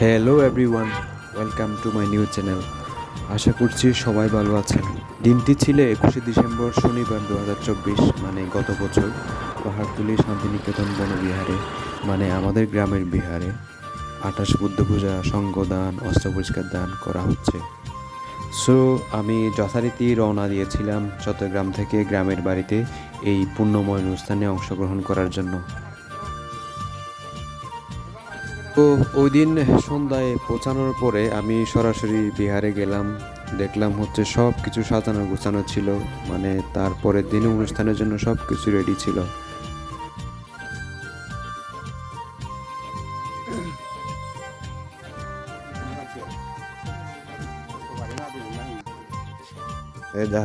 Hello everyone welcome to my new channel আশা করছি সবাই ভালো আছেন। দিনটি ছিল একুশে ডিসেম্বর, শনিবার দু হাজার চব্বিশ মানে গত বছর পাহাড়তলি শান্তিনিকেতন বনবিহারে মানে আমাদের গ্রামের বিহারে। আঠাশ বুদ্ধ পূজা সঙ্গদান অস্ত্র পরিষ্কার দান করা হচ্ছে। সো, আমি যথারীতি রওনা দিয়েছিলাম চট্টগ্রাম থেকে গ্রামের বাড়িতে এই পুণ্যময় অনুষ্ঠানে অংশগ্রহণ করার জন্য। তো, ওই দিন সন্ধ্যায় পৌঁছানোর পরে আমি সরাসরি বিহারে গেলাম। দেখলাম হচ্ছে সব কিছু সাজানো গোছানো ছিল মানে তারপরের দিন অনুষ্ঠানের জন্য সব কিছু রেডি ছিল।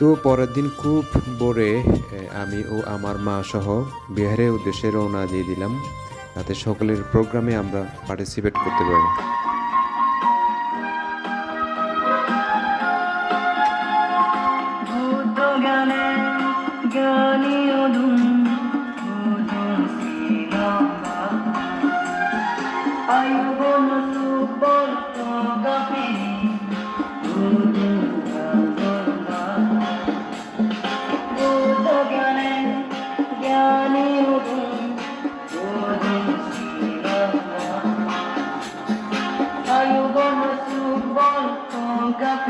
তো পরের দিন খুব ভোরে আমি ও আমার মা সহ বিহারের উদ্দেশ্যে রওনা দিয়ে দিলাম। তাতে সকলের প্রোগ্রামে আমরা পার্টিসিপেট করতে পারি। গানে জ্ঞানী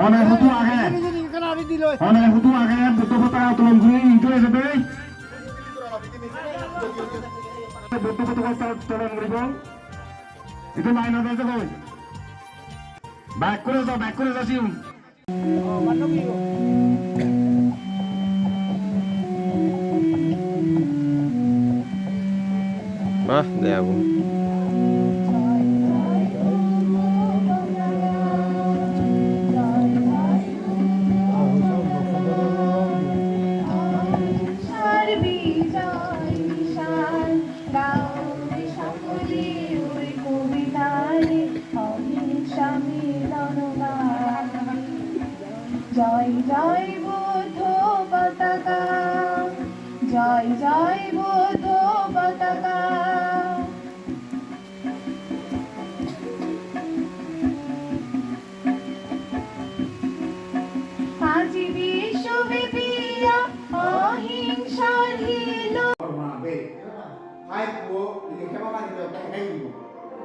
অনেক হুতু উত্তোলন ইটো এসে বুদ্ধ পতাকা উত্তোলন করিব এটা লাইন আছে কই ব্যাক করে যাও ব্যাক করে যাচ্ছি মা দেব জয় জয় বুদ্ধ পতাকা জয় জয় বুদ্ধ পতাকা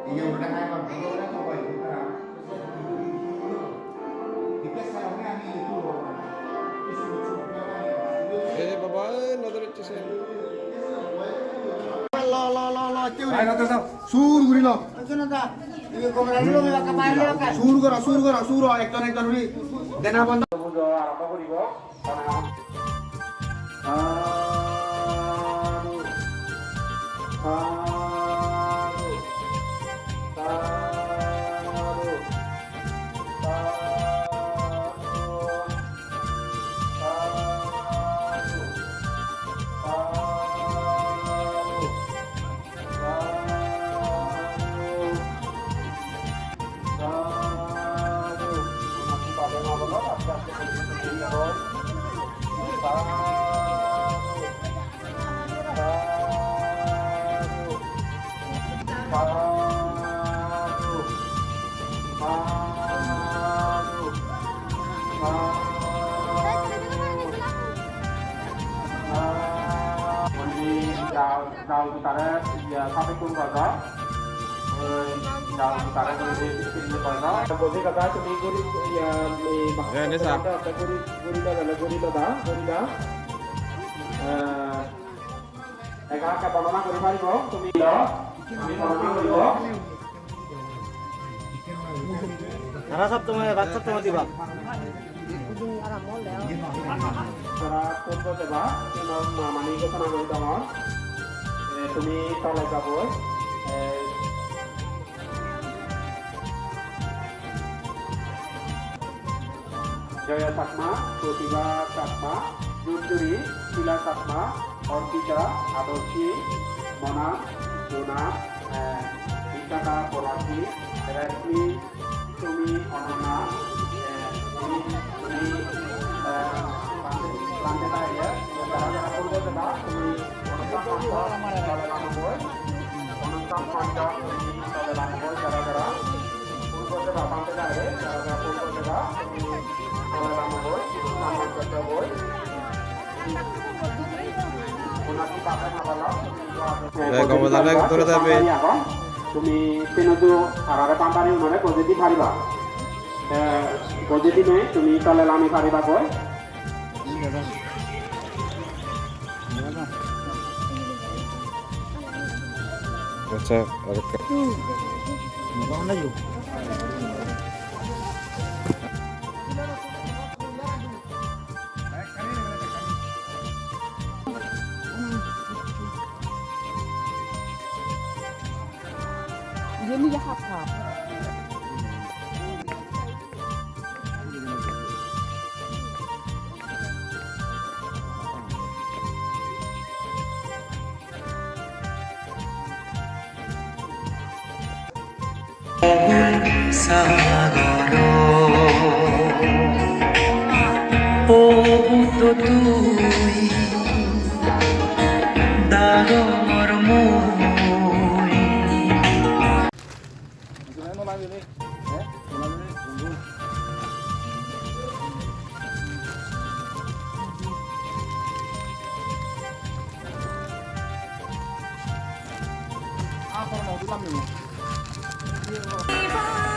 nhiều người hai bằng এ বাবা নজর হচ্ছে ল ল ল ল চিউ লাইন দাও সুর ঘুরি ল শুনো দা এই কোমরা দিলো মে বাকা মাইলো কা সুর করা সুর করা সুর একজন একজন দেনা বন্ধ đào ya sampai di guri ya Ya, ini sah. guri guri guri guri eh balona guri mari ko তুমি লো আমি balona করিব তারা সব তোমায় বাচ্চা তোমায় দিবা মানি ডাঙৰ তুমি তলে যাবই জয়া চাকমা প্ৰতিভা চাকমা জুনজুৰি শিলা চাকমা অৰ্পিতা আদৰ্শী মনা জোনা বিশাখা, পলাশী ৰেশ্মি তুমি অনন্যা তুমি তুমি তুমি তেনতো আরারে মানে পজিটিভ হারিবা পজিটিভে তুমি তলে লামি পারিবা কয় আচ্ছা আর সাগর। বহুত তুই দাগর মুই ইচ্ছে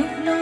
lúc lúc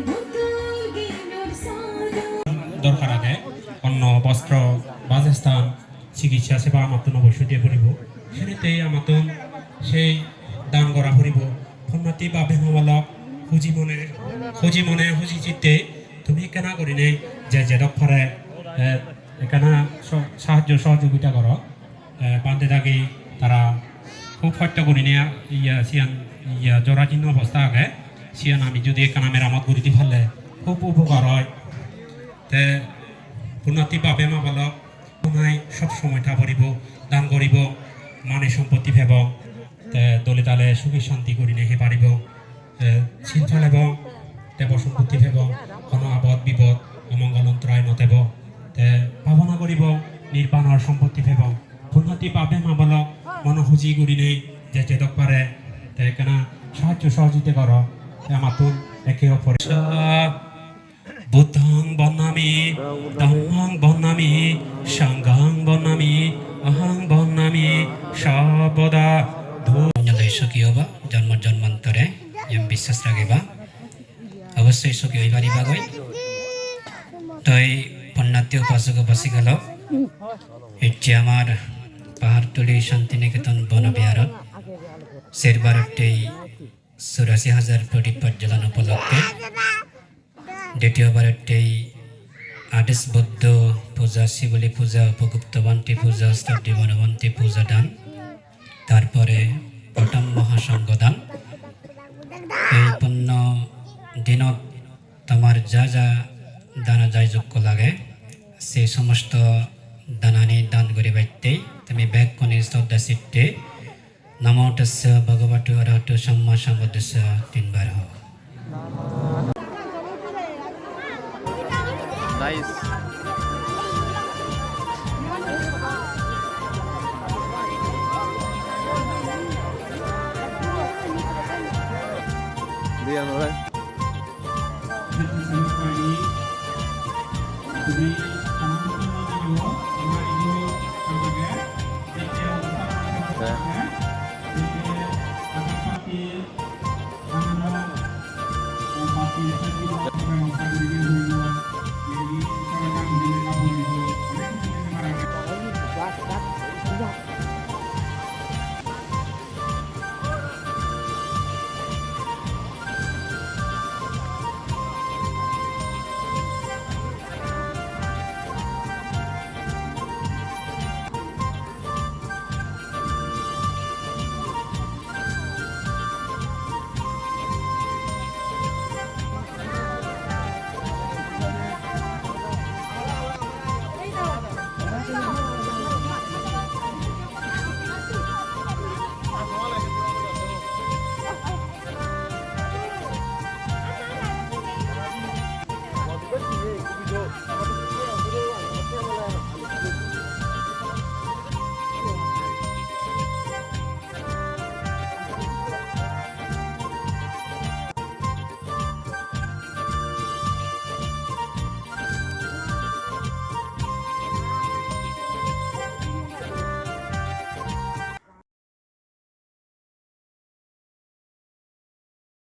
butul ginor sada দরকার আগে অন্ন বস্ত্র চিকিৎসা সেবা আমাতন অবশ্যই দিয়ে পড়িব সেনেতেই আমাতন সেই দান করা পড়িব ফন্নতি বা বেমালক খুঁজি মনে খুঁজি মনে, খুঁজি চিত্তে তুমি কেনা করিনে যে যেদক ফরে এখানে সাহায্য সহযোগিতা কর। বান্ধে থাকি তারা খুব সত্য করিনে ইয়া, সিয়ান, ইয়া, জরাজীর্ণ অবস্থা আগে। সিয়ান, আমি যদি এখানে মেরামত করি দি ফেলে খুব উপকার হয়। তে পুণ্যাতি বাবে মা বালক নাই সব সময় ঠা পড়িব দান করিব মানে সম্পত্তি ফেব দলে তালে সুখী শান্তি কৰি নেহে চিন ফেলাব তে সম্পত্তি ফেব কোনো আবদ বিপদ অমংগল অন্তৰায় নতেব তে ভাৱনা কৰিব নিৰ্বাণৰ সম্পত্তি ফেব পুণ্যাতি পাবে মা বালক মন খুজি কৰি নেই, যে পাৰে তে কেনা সাহায্য সহযোগিতা কৰ তে আমাৰ একে অপরে বুদ্ধং বন্নামি ধম্মং বন্নামি সংঘং বন্নামি অহং বন্নামি সর্বদা সুখী হবা, জন্ম জন্মান্তরে, এম বিশ্বাস রাখিবা। অবশ্যই সুখী হই পারিবাগৈ তই পণ্যাতীয় উপাসক উপাসিকাল এতিয়া আমাৰ পাহাৰতলী শান্তিনিকেতন বনবিহাৰত শেরবারটেই চৌরাশি হাজার প্রদীপ প্রজ্বলন উপলক্ষে দ্বিতীয়বারটেই আদেশ বৌদ্ধ পূজা শিবলী পূজা উপগুপ্তবন্তী পূজা স্তব্ধি বনবন্তী পূজা দান। তারপরে প্রথম মহাসংঘদান এই পুণ্য দিনত তোমার যা যা দানা যায় যোগ্য লাগে সেই সমস্ত দানানি দান করে বাইতেই তুমি ব্যাগ কনে শ্রদ্ধা চিত্তে নমো ভগবতু অরহতু সম্মা সম্বুদ্ধস্য তিনবার হোক nice. Diyan ulit.